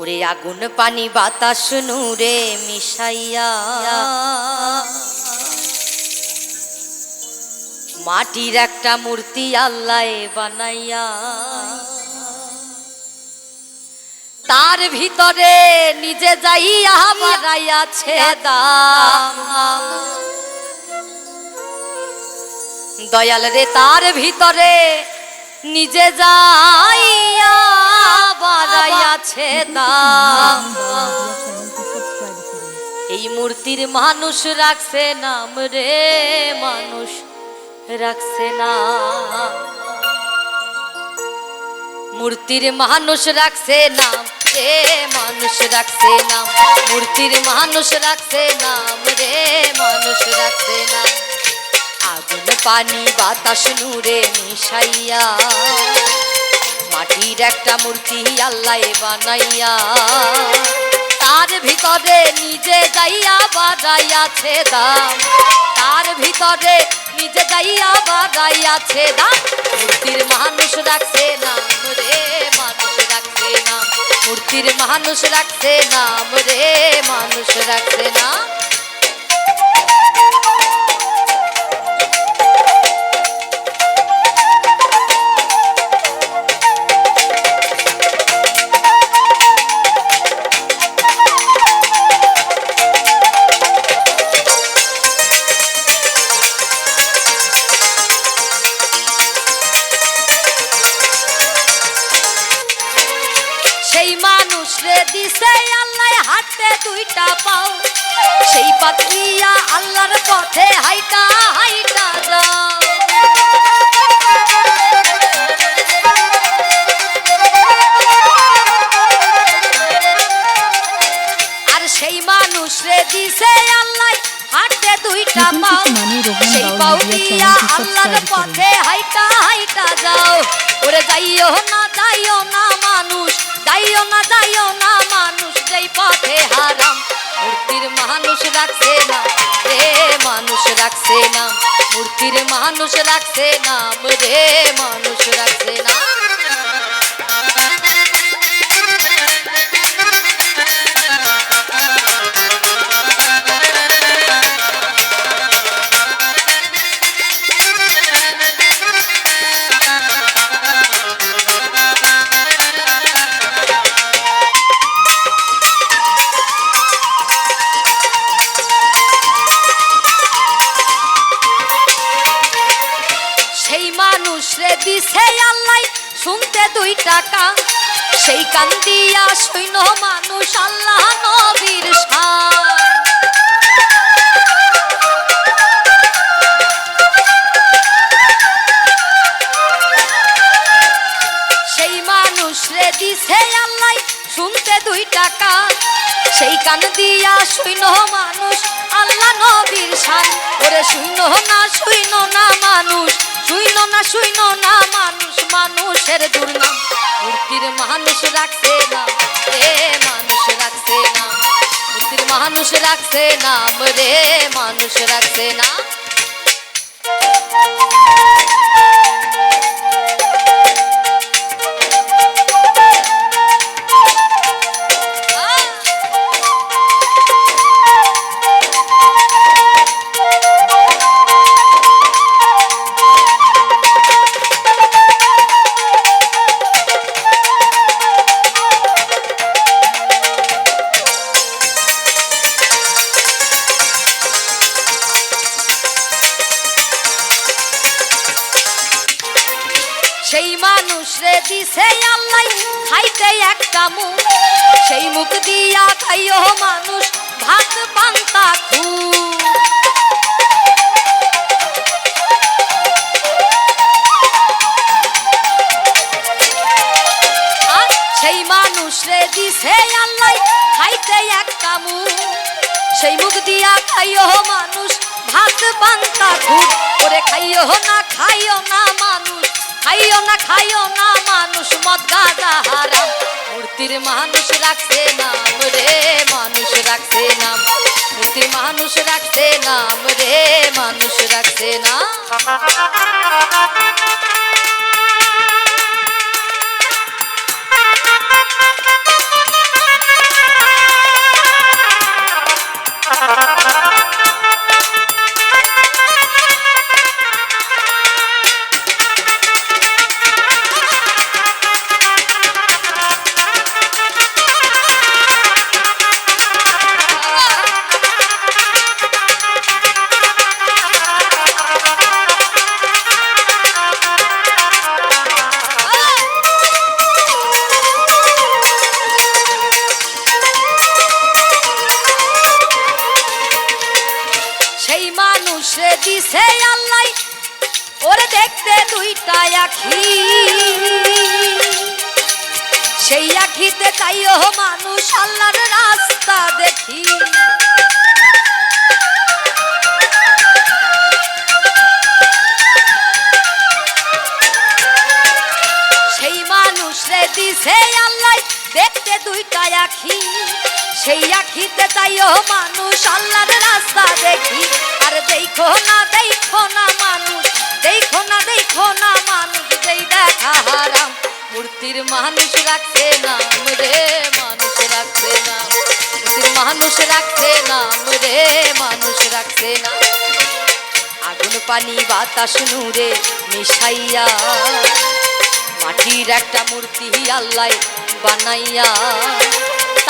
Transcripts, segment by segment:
ওরে আগুন পানি বাতাস নূরে মিশাইয়া। মাটির একটা মূর্তি আল্লাহ বানাইয়া। তার ভিতরে নিজে যাইয়া বাড়াইয়াছে দাম দয়াল রে, তার ভিতরে নিজে যাইয়া বাড়াইয়াছে এই মূর্তির মানুষ রাখছে নাম রে মানুষ, রাখছে না। মূর্তির মানুষ রাখছে নাম রে মানুষ, রাখছে নাম মূর্তির মানুষ রাখছে নাম রে মানুষ, রাখছে নাম আগুন পানি বাতাস নূরে মিশাইয়া মাটির একটা মূর্তি আল্লাহ বানাইয়া, তার ভিতরে নিজে যাইয়া বাজাইয়াছে দাম। তার ভিতরে নিজে যাইয়া বাজাইয়াছে দাম। মূর্তির মানুষ রাখছে নাম রে, মানুষ রাখছে নাম। মূর্তির মানুষ রাখছে নাম রে, মানুষ সেই মানুষ রে দিছে আল্লাহ হাতে দুইটা পাও। সেই পাতলিয়া আল্লাহর পথে হাইটা হাইটা যাও। আর সেই মানুষ রে দিছে আল্লাহ হাতে দুইটা পাও। সেই পাও দিয়া আল্লাহর পথে হাইটা হাইটা যাও। ওরে যাইও পথে হারাম। মূর্তির মানুষ রাখছে না। রে, মানুষ রাখছে না। মূর্তির মানুষ রাখছে নাম রে সেই মানুষ দিছে আল্লাহ, শুনতে দুই টাকা। সেই কান্দিয়া সৈন্য মানুষ আল্লাহ নবীর সেই মানুষ রে দিছে আল্লাহ, শুনতে দুই টাকা। সেই কান দিয়া শুইন মানুষ আল্লাহ নবীর শান। ওরে শুইন না শুইন না মানুষ। শুইন না শুইন না, মানুষ, মানুষের দুর্নাম। মূর্তির মানুষ রাখছে না রে মানুষ রাখছে না। মূর্তির মানুষ রাখছে না রে মানুষ রাখছে না। মানুষ দিছে আল্লাহ, খাইতে একটা মুখ সেই মুখ দিয়া খাইও মানুষ ভাত, পান্তা খু সেই মানুষ রে দিছে আল্লাহ, খাইতে একটা মুখ সেই মুখ দিয়া খাইও মানুষ ভাত, পান্তা খুব করে খাইও না খাইও না খাইও না খাইও না মানুষ মদ গাঁজা হারাম মূর্তির মানুষ রাখছে নাম রে, মানুষ রাখছে নাম। মূর্তির মানুষ রাখছে নাম রে, মানুষ রাখছে না দিছে আল্লাহ। ওরে দেখতে দুইটা আখি। সেই আখিতে চাইও মানুষ আল্লাহর রাস্তা দেখি। সেই মানুষ রে দিছে আল্লাহ। দেখতে দুইটা আখি। সেই আখিতে চাইও মানুষ, আল্লাহর রাস্তা দেখি। আর দেখো না দেখো না মানুষ, দেখো না দেখো না মানুষ, যেই দেখা হারাম। মূর্তির মানুষ রাখছে নাম রে, মানুষ রাখছে নাম। মূর্তির মানুষ রাখছে নাম রে, মানুষ রাখছে নাম। আগুন, পানি, বাতাস, নূরে মিশাইয়া, মাটির একটা মূর্তি আল্লাহ বানাইয়া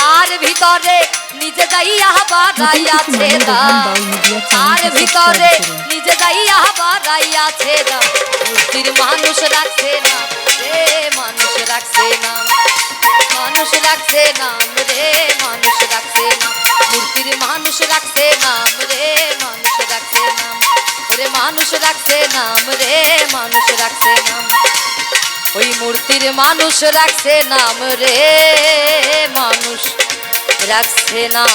তার ভিতরে নিজে যাইয়া বাড়াইয়াছে তার ভিতরে নিজে যাইয়া বাড়াইয়াছে দাম মূর্তির মানুষ রাখছে না রে, মানুষ রাখছে না। মানুষ রাখছে নাম রে, মানুষ রাখছে না। মূর্তির মানুষ রাখছে নাম রে, মানুষ রাখছে নাম ওরে মানুষ রাখছে নাম রে, মানুষ রাখছে নাম মূর্তির মানুষ রাখছে নাম রে মানুষ রাখছে না